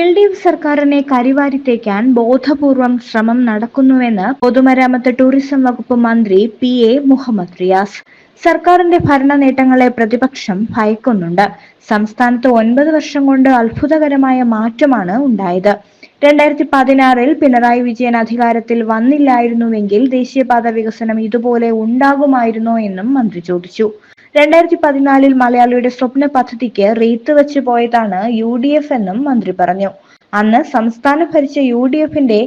L D F സർക്കാരിനെ കരിവാരിത്തേക്കാൻ ബോധപൂർവം ശ്രമം നടക്കുന്നുവെന്ന് പൊതുമരാമത്ത് ടൂറിസം വകുപ്പ് മന്ത്രി പി എ മുഹമ്മദ് റിയാസ്. സർക്കാരിന്റെ ഭരണ നേട്ടങ്ങളെ പ്രതിപക്ഷം ഭയക്കുന്നുണ്ട്. സംസ്ഥാനത്ത് ഒൻപത് വർഷം കൊണ്ട് അത്ഭുതകരമായ മാറ്റമാണ് ഉണ്ടായത്. രണ്ടായിരത്തി പതിനാറിൽ പിണറായി വിജയൻ അധികാരത്തിൽ വന്നില്ലായിരുന്നുവെങ്കിൽ ദേശീയപാത വികസനം ഇതുപോലെ ഉണ്ടാകുമായിരുന്നോ എന്നും മന്ത്രി ചോദിച്ചു. രണ്ടായിരത്തി പതിനാലിൽ മലയാളിയുടെ സ്വപ്ന പദ്ധതിക്ക് റീത്ത് വെച്ച് പോയതാണ് യു ഡി എഫ് എന്നും മന്ത്രി പറഞ്ഞു. അന്ന് സംസ്ഥാനം ഭരിച്ച യു ഡി എഫിന്റെ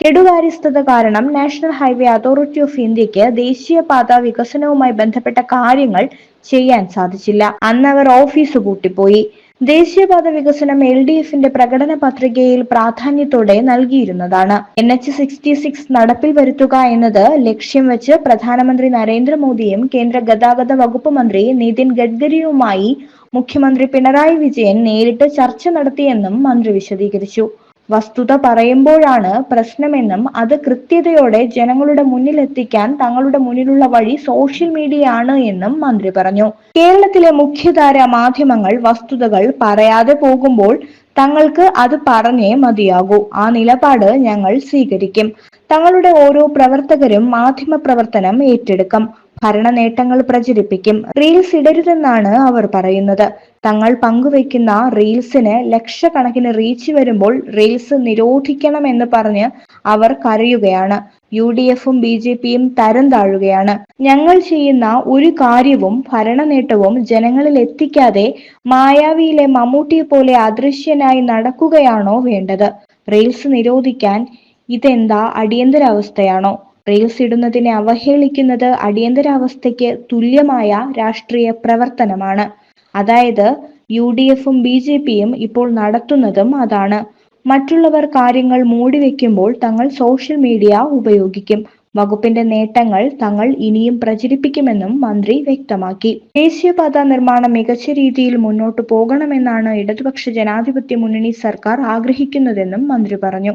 കെടുകാര്യസ്ഥത കാരണം നാഷണൽ ഹൈവേ അതോറിറ്റി ഓഫ് ഇന്ത്യയ്ക്ക് ദേശീയപാത വികസനവുമായി ബന്ധപ്പെട്ട കാര്യങ്ങൾ ചെയ്യാൻ സാധിച്ചില്ല. അന്ന് അവർ ഓഫീസ് പൂട്ടിപ്പോയി. ദേശീയപാത വികസനം എൽ ഡി എഫിന്റെ പ്രകടന പത്രികയിൽ പ്രാധാന്യത്തോടെ നൽകിയിരുന്നതാണ്. എൻ എച്ച് സിക്സ്റ്റി സിക്സ് നടപ്പിൽ വരുത്തുക എന്നത് ലക്ഷ്യം വെച്ച് പ്രധാനമന്ത്രി നരേന്ദ്രമോദിയും കേന്ദ്ര ഗതാഗത വകുപ്പ് മന്ത്രി നിതിൻ ഗഡ്കരിയുമായി മുഖ്യമന്ത്രി പിണറായി വിജയൻ നേരിട്ട് ചർച്ച നടത്തിയെന്നും മന്ത്രി വിശദീകരിച്ചു. വസ്തുത പറയുമ്പോഴാണ് പ്രശ്നമെന്നും അത് കൃത്യതയോടെ ജനങ്ങളുടെ മുന്നിലെത്തിക്കാൻ തങ്ങളുടെ മുന്നിലുള്ള വഴി സോഷ്യൽ മീഡിയ ആണ് എന്നും മന്ത്രി പറഞ്ഞു. കേരളത്തിലെ മുഖ്യധാര മാധ്യമങ്ങൾ വസ്തുതകൾ പറയാതെ പോകുമ്പോൾ തങ്ങൾക്ക് അത് പറഞ്ഞേ മതിയാകൂ. ആ നിലപാട് ഞങ്ങൾ സ്വീകരിക്കും. തങ്ങളുടെ ഓരോ പ്രവർത്തകരും മാധ്യമ പ്രവർത്തനം ഏറ്റെടുക്കും. ഭരണ നേട്ടങ്ങൾ പ്രചരിപ്പിക്കും. റീൽസ് ഇടരുതെന്നാണ് അവർ പറയുന്നത്. തങ്ങൾ പങ്കുവെക്കുന്ന റീൽസിന് ലക്ഷക്കണക്കിന് റീച്ച് വരുമ്പോൾ റീൽസ് നിരോധിക്കണം എന്ന് പറഞ്ഞ് അവർ കരയുകയാണ്. യു ഡി എഫും ബി ജെ പിയും തരം താഴുകയാണ്. ഞങ്ങൾ ചെയ്യുന്ന ഒരു കാര്യവും ഭരണ നേട്ടവും ജനങ്ങളിൽ എത്തിക്കാതെ മായാവിയിലെ മമ്മൂട്ടിയെ പോലെ അദൃശ്യനായി നടക്കുകയാണോ വേണ്ടത്? റീൽസ് നിരോധിക്കാൻ ഇതെന്താ അടിയന്തരാവസ്ഥയാണോ? റീൽസ് ഇടുന്നതിനെ അവഹേളിക്കുന്നത് അടിയന്തരാവസ്ഥയ്ക്ക് തുല്യമായ രാഷ്ട്രീയ പ്രവർത്തനമാണ്. അതായത് യു ഡി എഫും ബി ജെ പിയും ഇപ്പോൾ നടത്തുന്നതും അതാണ്. മറ്റുള്ളവർ കാര്യങ്ങൾ മൂടിവെക്കുമ്പോൾ തങ്ങൾ സോഷ്യൽ മീഡിയ ഉപയോഗിക്കും. വകുപ്പിന്റെ നേട്ടങ്ങൾ തങ്ങൾ ഇനിയും പ്രചരിപ്പിക്കുമെന്നും മന്ത്രി വ്യക്തമാക്കി. ദേശീയപാത നിർമ്മാണം മികച്ച രീതിയിൽ മുന്നോട്ടു പോകണമെന്നാണ് ഇടതുപക്ഷ ജനാധിപത്യ മുന്നണി സർക്കാർ ആഗ്രഹിക്കുന്നതെന്നും മന്ത്രി പറഞ്ഞു.